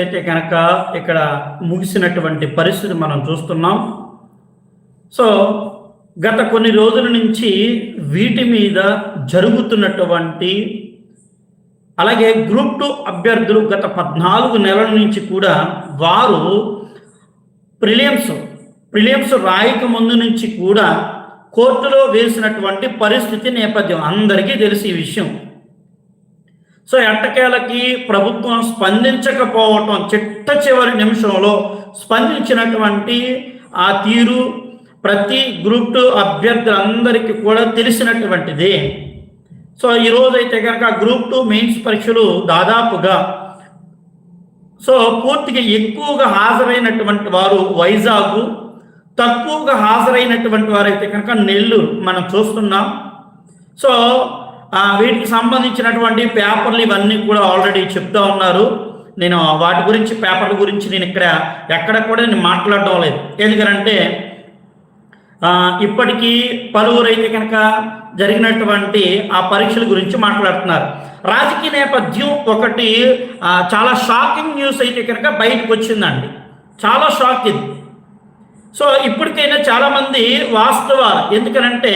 అయితే కనుక ఇక్కడ ముగిసినటువంటి పరిస్థితి మనం చూస్తున్నాం. సో గత కొన్ని రోజుల నుంచి వీటి మీద జరుగుతున్నటువంటి అలాగే గ్రూప్ టూ అభ్యర్థులు గత పద్నాలుగు నెలల నుంచి కూడా వారు ప్రిలియమ్స్ ప్రిలియమ్స్ రాయక ముందు నుంచి కూడా కోర్టులో వేసినటువంటి పరిస్థితి నేపథ్యం అందరికీ తెలిసి ఈ విషయం. సో ఎట్టకేలకి ప్రభుత్వం స్పందించకపోవటం చిట్ట చివరి నిమిషంలో స్పందించినటువంటి ఆ తీరు ప్రతి గ్రూప్ టూ అభ్యర్థులందరికీ కూడా తెలిసినటువంటిది. సో ఈరోజు అయితే కనుక గ్రూప్ టూ మెయిన్స్ పరీక్షలు దాదాపుగా సో పూర్తిగా ఎక్కువగా హాజరైనటువంటి వారు వైజాగ్ తక్కువగా హాజరైనటువంటి వారు అయితే కనుక నెల్లూరు మనం చూస్తున్నాం. సో వీటికి సంబంధించినటువంటి పేపర్లు ఇవన్నీ కూడా ఆల్రెడీ చెప్తా ఉన్నారు. నేను వాటి గురించి పేపర్ల గురించి నేను ఇక్కడ ఎక్కడ కూడా నేను మాట్లాడడం లేదు. ఎందుకంటే ఇప్పటికీ పలువురు అయితే కనుక జరిగినటువంటి ఆ పరీక్షల గురించి మాట్లాడుతున్నారు. రాజకీయ నేపథ్యం ఒకటి చాలా షాకింగ్ న్యూస్ అయితే కనుక బయటకు వచ్చిందండి. చాలా షాక్ ఇది. సో ఇప్పటికైనా చాలామంది వాస్తవాలు. ఎందుకనంటే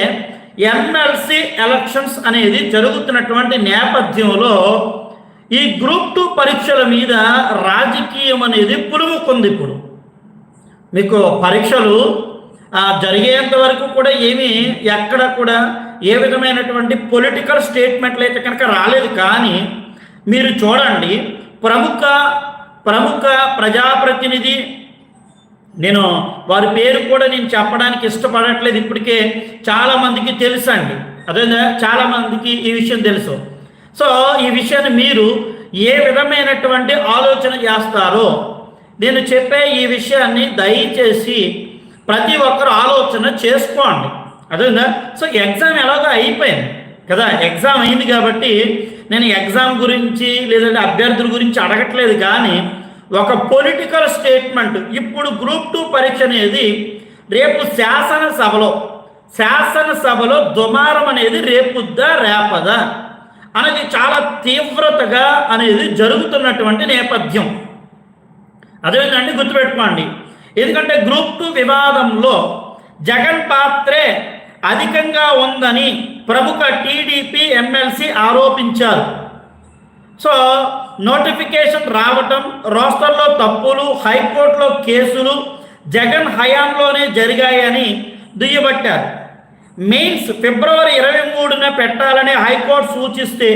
ఎమ్మెల్సీ ఎలక్షన్స్ అనేది జరుగుతున్నటువంటి నేపథ్యంలో ఈ గ్రూప్ టూ పరీక్షల మీద రాజకీయం అనేది పులుముకుంది ఇప్పుడు. మీకు పరీక్షలు జరిగేంత వరకు కూడా ఏమీ ఎక్కడ కూడా ఏ విధమైనటువంటి పొలిటికల్ స్టేట్మెంట్లు అయితే కనుక రాలేదు. కానీ మీరు చూడండి ప్రముఖ ప్రముఖ ప్రజాప్రతినిధి నేను వారి పేరు కూడా నేను చెప్పడానికి ఇష్టపడట్లేదు ఇప్పటికే చాలామందికి తెలుసు అండి. అదే చాలామందికి ఈ విషయం తెలుసు. సో ఈ విషయాన్ని మీరు ఏ విధమైనటువంటి ఆలోచన చేస్తారో నేను చెప్పే ఈ విషయాన్ని దయచేసి ప్రతి ఒక్కరు ఆలోచన చేసుకోండి. అదేందా? సో ఎగ్జామ్ ఎలాగో అయిపోయింది కదా? ఎగ్జామ్ అయింది కాబట్టి నేను ఎగ్జామ్ గురించి లేదంటే అభ్యర్థుల గురించి అడగట్లేదు కానీ ఒక పొలిటికల్ స్టేట్మెంట్ ఇప్పుడు గ్రూప్ టూ పరీక్ష అనేది రేపు శాసనసభలో శాసనసభలో దుమారం అనేది రేపుద్దా రేపదా అనేది చాలా తీవ్రతగా అనేది జరుగుతున్నటువంటి నేపథ్యం. అదేవిధంగా గుర్తుపెట్టుకోండి ఎందుకంటే గ్రూప్ టూ వివాదంలో జగన్ పాత్రే అధికంగా ఉందని ప్రముఖ టీడీపీ ఎమ్మెల్సీ ఆరోపించారు. సో నోటిఫికేషన్ రావటం రోస్టర్లో తప్పులు హైకోర్టులో కేసులు జగన్ హయాంలోనే జరిగాయని దుయ్యబట్టారు. మెయిన్స్ ఫిబ్రవరి ఇరవై మూడున పెట్టాలని హైకోర్టు సూచిస్తే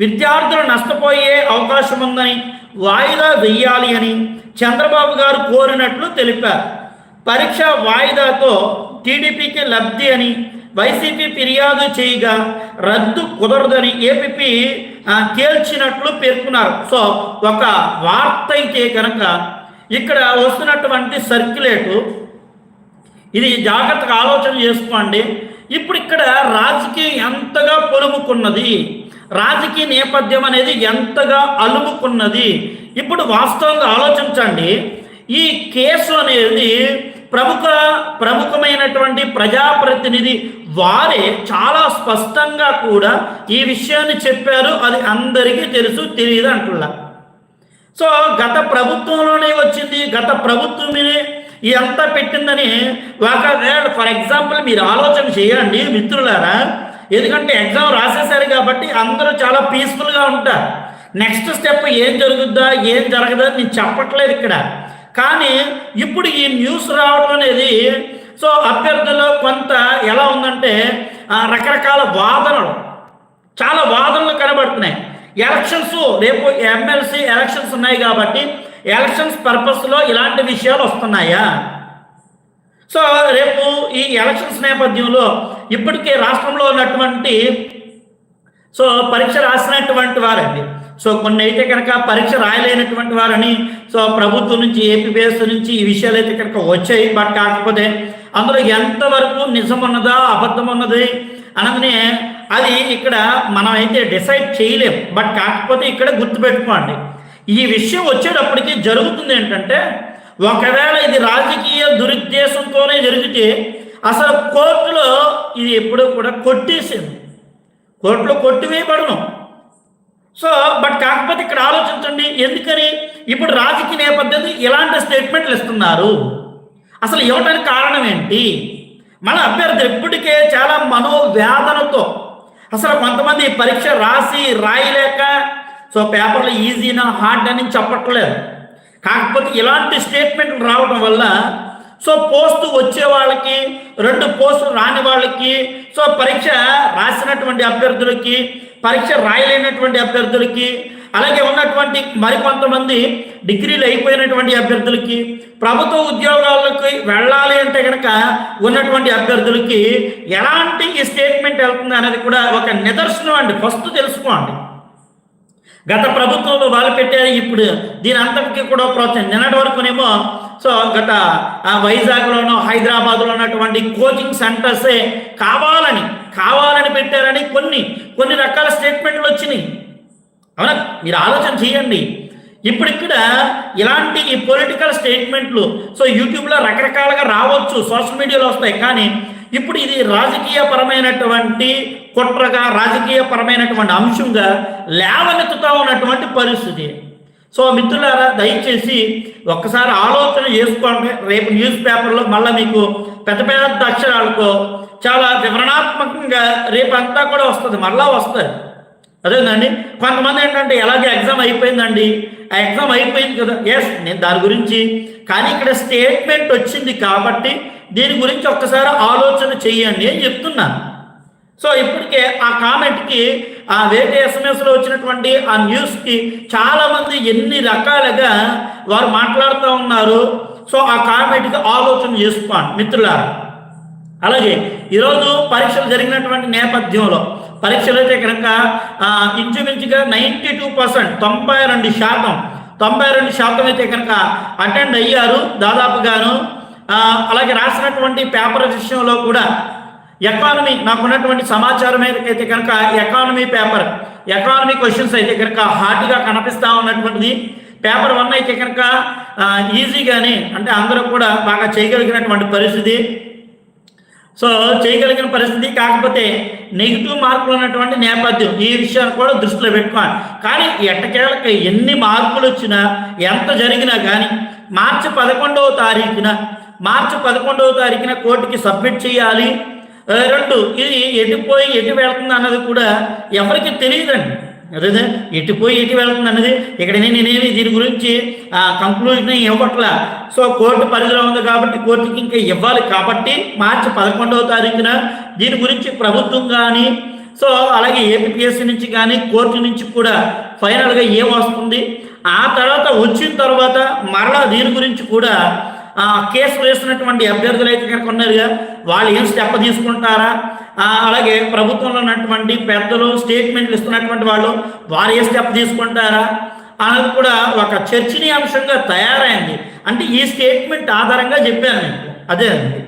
విద్యార్థులు నష్టపోయే అవకాశం ఉందని వాయిదా వెయ్యాలి అని చంద్రబాబు గారు కోరినట్లు తెలిపారు. పరీక్ష వాయిదాతో టీడీపీకి లబ్ధి అని వైసీపీ ఫిర్యాదు చేయగా రద్దు కుదరదని ఏపీపీ తేల్చినట్లు పేర్కొన్నారు. సో ఒక వార్త అయితే కనుక ఇక్కడ వస్తున్నటువంటి సర్క్యులేటు ఇది జాగ్రత్తగా ఆలోచన చేసుకోండి. ఇప్పుడు ఇక్కడ రాజకీయం ఎంతగా పొలుముకున్నది రాజకీయ నేపథ్యం అనేది ఎంతగా అలుముకున్నది ఇప్పుడు వాస్తవంగా ఆలోచించండి. ఈ కేసు అనేది ప్రముఖ ప్రముఖమైనటువంటి ప్రజాప్రతినిధి వారే చాలా స్పష్టంగా కూడా ఈ విషయాన్ని చెప్పారు. అది అందరికీ తెలుసు తెలియదు అంటున్నా. సో గత ప్రభుత్వంలోనే వచ్చింది. గత ప్రభుత్వమే ఎంత పెట్టిందని ఒకవేళ ఫర్ ఎగ్జాంపుల్ మీరు ఆలోచన చేయండి మిత్రులారా. ఎందుకంటే ఎగ్జామ్ రాసేసారు కాబట్టి అందరూ చాలా పీస్ఫుల్గా ఉంటారు. నెక్స్ట్ స్టెప్ ఏం జరుగుద్దా ఏం జరగదా అని నేను చెప్పట్లేదు ఇక్కడ. కానీ ఇప్పుడు ఈ న్యూస్ రావడం అనేది సో అభ్యర్థుల్లో కొంత ఎలా ఉందంటే రకరకాల వాదనలు చాలా వాదనలు కనబడుతున్నాయి. ఎలక్షన్స్ రేపు ఎమ్మెల్సీ ఎలక్షన్స్ ఉన్నాయి కాబట్టి ఎలక్షన్స్ పర్పస్లో ఇలాంటి విషయాలు వస్తున్నాయా? సో రేపు ఈ ఎలక్షన్స్ నేపథ్యంలో ఇప్పటికే రాష్ట్రంలో ఉన్నటువంటి సో పరీక్ష రాసినటువంటి వారండి. సో కొన్ని అయితే కనుక పరీక్ష రాయలేనటువంటి వారని సో ప్రభుత్వం నుంచి ఏపీబీఎస్ నుంచి ఈ విషయాలు అయితే కనుక వచ్చాయి. బట్ కాకపోతే అందులో ఎంతవరకు నిజం ఉన్నదా అబద్ధం ఉన్నది అనగానే అది ఇక్కడ మనం అయితే డిసైడ్ చేయలేం. బట్ కాకపోతే ఇక్కడ గుర్తుపెట్టుకోండి. ఈ విషయం వచ్చేటప్పటికి జరుగుతుంది ఏంటంటే ఒకవేళ ఇది రాజకీయ దురుద్దేశంతోనే జరిగితే అసలు కోర్టులో ఇది ఎప్పుడూ కూడా కొట్టేసింది కోర్టులో కొట్టివేయబడను. సో బట్ కాకపోతే ఇక్కడ ఆలోచించండి ఎందుకని? ఇప్పుడు రాజకీయ నేపథ్యం ఇలాంటి స్టేట్మెంట్లు ఇస్తున్నారు. అసలు ఇవ్వడానికి కారణం ఏంటి? మన అభ్యర్థి ఇప్పటికే చాలా మనోవేదనతో అసలు కొంతమంది పరీక్ష రాసి రాయలేక సో పేపర్లు ఈజీనా హార్డ్ అని చెప్పట్లేదు. కాకపోతే ఇలాంటి స్టేట్మెంట్లు రావడం వల్ల సో పోస్ట్ వచ్చే వాళ్ళకి రెండు పోస్టులు రాని వాళ్ళకి సో పరీక్ష రాసినటువంటి అభ్యర్థులకి పరీక్ష రాయలేనటువంటి అభ్యర్థులకి అలాగే ఉన్నటువంటి మరికొంతమంది డిగ్రీలు అయిపోయినటువంటి అభ్యర్థులకి ప్రభుత్వ ఉద్యోగాలకి వెళ్ళాలి అంటే కనుక ఉన్నటువంటి అభ్యర్థులకి ఎలాంటి ఈ స్టేట్మెంట్ వెళ్తుంది అనేది కూడా ఒక నిదర్శనం అండి. ఫస్ట్ తెలుసుకోండి. గత ప్రభుత్వంలో వాళ్ళు పెట్టారు ఇప్పుడు దీని అంతటికి కూడా ప్రోత్సాహం నిన్నటి వరకునేమో సో గత వైజాగ్లోనో హైదరాబాద్లో ఉన్నటువంటి కోచింగ్ సెంటర్సే కావాలని కావాలని పెట్టారని కొన్ని కొన్ని రకాల స్టేట్మెంట్లు వచ్చినాయి. అవునా? మీరు ఆలోచన చేయండి. ఇప్పుడు ఇక్కడ ఇలాంటి ఈ పొలిటికల్ స్టేట్మెంట్లు సో యూట్యూబ్లో రకరకాలుగా రావచ్చు సోషల్ మీడియాలో వస్తాయి. కానీ ఇప్పుడు ఇది రాజకీయ పరమైనటువంటి కుట్రగా రాజకీయ పరమైనటువంటి అంశంగా లేవనెత్తుతా ఉన్నటువంటి పరిస్థితి. సో మిత్రులారా దయచేసి ఒక్కసారి ఆలోచన చేసుకోండి. రేపు న్యూస్ పేపర్లో మళ్ళీ మీకు పెద్ద పెద్ద అక్షరాలతో చాలా వివరణాత్మకంగా రేపంతా కూడా వస్తుంది మళ్ళా వస్తుంది. అదేనండి కొంతమంది ఏంటంటే ఎలాగే ఎగ్జామ్ అయిపోయిందండి. ఆ ఎగ్జామ్ అయిపోయింది కదా. ఎస్ నేను దాని గురించి కానీ ఇక్కడ స్టేట్మెంట్ వచ్చింది కాబట్టి దీని గురించి ఒక్కసారి ఆలోచన చెయ్యండి అని చెప్తున్నాను. సో ఇప్పటికే ఆ కామెంట్కి ఆ వేరే ఎస్ఎంఎస్లో వచ్చినటువంటి ఆ న్యూస్కి చాలామంది ఎన్ని రకాలుగా వారు మాట్లాడుతూ ఉన్నారు. సో ఆ కామెంట్కి ఆలోచన చేసుకోండి మిత్రులారా. అలాగే ఈరోజు పరీక్షలు జరిగినటువంటి నేపథ్యంలో పరీక్షలు అయితే కనుక ఇంచుమించుగా నైంటీ టూ పర్సెంట్ తొంభై రెండు శాతం తొంభై రెండు శాతం అయితే కనుక అటెండ్ అయ్యారు దాదాపుగాను. అలాగే రాసినటువంటి పేపర్ విషయంలో కూడా ఎకానమీ నాకున్నటువంటి సమాచారం అయితే కనుక ఎకానమీ పేపర్ ఎకానమీ క్వశ్చన్స్ అయితే కనుక హార్డ్గా కనిపిస్తూ ఉన్నటువంటిది. పేపర్ వన్ అయితే కనుక ఈజీగానే అంటే అందరూ కూడా బాగా చేయగలిగినటువంటి పరిస్థితి. సో చేయగలిగిన పరిస్థితి కాకపోతే నెగిటివ్ మార్కులు ఉన్నటువంటి నేపథ్యం ఈ విషయాన్ని కూడా దృష్టిలో పెట్టుకోవాలి. కానీ ఎట్టకేళ్ళకి ఎన్ని మార్కులు వచ్చినా ఎంత జరిగినా కానీ మార్చి పదకొండవ తారీఖున మార్చి పదకొండవ తారీఖున కోర్టుకి సబ్మిట్ చేయాలి. రెండు ఇది ఎటుపోయి ఎటు వెళ్తుంది అన్నది కూడా ఎవరికి తెలియదండి. అదే ఎటుపోయి ఎటు వెళ్తుంది అన్నది ఇక్కడ నేను నేనేమి దీని గురించి కంక్లూజన్ ఇవ్వట్లా? సో కోర్టు పరిధిలో ఉంది కాబట్టి కోర్టుకి ఇంకా ఇవ్వాలి కాబట్టి మార్చి పదకొండవ తారీఖున దీని గురించి ప్రభుత్వం కానీ సో అలాగే ఏపీఎస్సీ నుంచి కానీ కోర్టు నుంచి కూడా ఫైనల్గా ఏం వస్తుంది? ఆ తర్వాత వచ్చిన తర్వాత మరలా దీని గురించి కూడా కేసులు కేసు వేసినటువంటి అభ్యర్థులు అయితే కనుక ఉన్నారుగా వాళ్ళు ఏం స్టెప్ తీసుకుంటారా? అలాగే ప్రభుత్వంలో ఉన్నటువంటి పెద్దలు స్టేట్మెంట్లు ఇస్తున్నటువంటి వాళ్ళు వారు ఏ స్టెప్ తీసుకుంటారా? అనేది కూడా ఒక చర్చనీయాంశంగా తయారైంది. అంటే ఈ స్టేట్మెంట్ ఆధారంగా చెప్పాను నేను. అదే అండి.